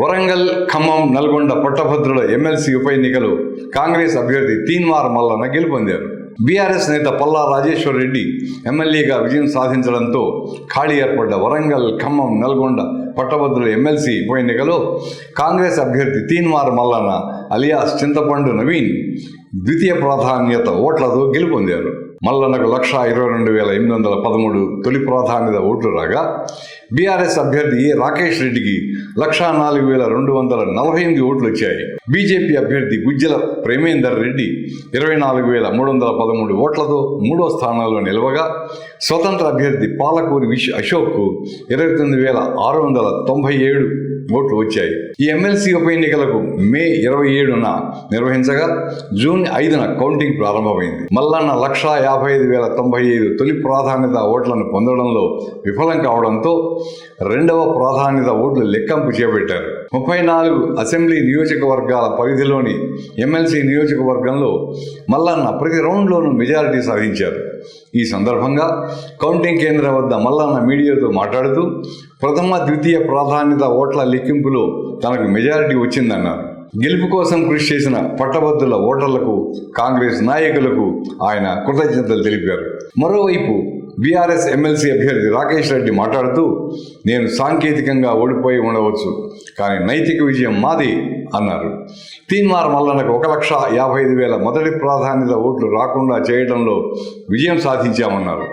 వరంగల్ ఖమ్మం నల్గొండ పట్టభద్రుల ఎమ్మెల్సీ ఉప ఎన్నికలు కాంగ్రెస్ అభ్యర్థి తీన్మార్ మల్లన్న గెలుపొందారు. బీఆర్ఎస్ నేత పల్లా రాజేశ్వర్ రెడ్డి ఎమ్మెల్యేగా విజయం సాధించడంతో ఖాళీ ఏర్పడ్డ వరంగల్ ఖమ్మం నల్గొండ పట్టభద్రుల ఎమ్మెల్సీ ఉప ఎన్నికలో కాంగ్రెస్ అభ్యర్థి తీన్మార్ మల్లన్న అలియాస్ చింతపండు నవీన్ ద్వితీయ ప్రాధాన్యత ఓట్లతో గెలుపొందారు. మల్లన్నకు లక్ష ఇరవై రెండు వేల ఎనిమిది వందల పదమూడు తొలి ప్రాధాన్యత ఓట్లు రాగా బీఆర్ఎస్ అభ్యర్థి ఏ రాకేష్ రెడ్డికి లక్ష నాలుగు వేల రెండు వందల నలభై ఎనిమిది ఓట్లు వచ్చాయి. బీజేపీ అభ్యర్థి గుజ్జల ప్రేమేందర్ రెడ్డి ఇరవై నాలుగు వేల మూడు వందల పదమూడు ఓట్లతో మూడో స్థానంలో నిలవగా స్వతంత్ర అభ్యర్థి పాలకూరి విష్ అశోక్కు ఇరవై తొమ్మిది వేల ఆరు వందల తొంభై ఏడు ఓట్లు వచ్చాయి. ఈ ఎమ్మెల్సీ ఉప ఎన్నికలకు మే ఇరవై ఏడున నిర్వహించగా జూన్ ఐదున కౌంటింగ్ ప్రారంభమైంది. మల్లన్న లక్ష యాభై ఐదు వేల తొంభై ఐదు తొలి ప్రాధాన్యత ఓట్లను పొందడంలో విఫలం కావడంతో రెండవ ప్రాధాన్యత ఓట్లు లెక్కింపు చేపట్టారు. ముప్పై నాలుగు అసెంబ్లీ నియోజకవర్గాల పరిధిలోని ఎమ్మెల్సీ నియోజకవర్గంలో మల్లన్న ప్రతి రౌండ్లోనూ మెజారిటీ సాధించారు. ఈ సందర్భంగా కౌంటింగ్ కేంద్రం వద్ద మల్లన్న మీడియాతో మాట్లాడుతూ ప్రథమ ద్వితీయ ప్రాధాన్యత ఓట్ల లెక్కింపులో తనకు మెజారిటీ వచ్చిందన్నారు. గెలుపు కోసం కృషి చేసిన పట్టభద్రుల ఓటర్లకు కాంగ్రెస్ నాయకులకు ఆయన కృతజ్ఞతలు తెలిపారు. మరోవైపు బీఆర్ఎస్ ఎమ్మెల్సీ అభ్యర్థి రాకేష్ రెడ్డి మాట్లాడుతూ నేను సాంకేతికంగా ఓడిపోయి ఉండవచ్చు కానీ నైతిక విజయం మాది అన్నారు. తీన్మార్ మల్లన్నకు ఒక లక్ష యాభై ఐదు వేల మొదటి ప్రాధాన్యత ఓట్లు రాకుండా చేయడంలో విజయం సాధించామన్నారు.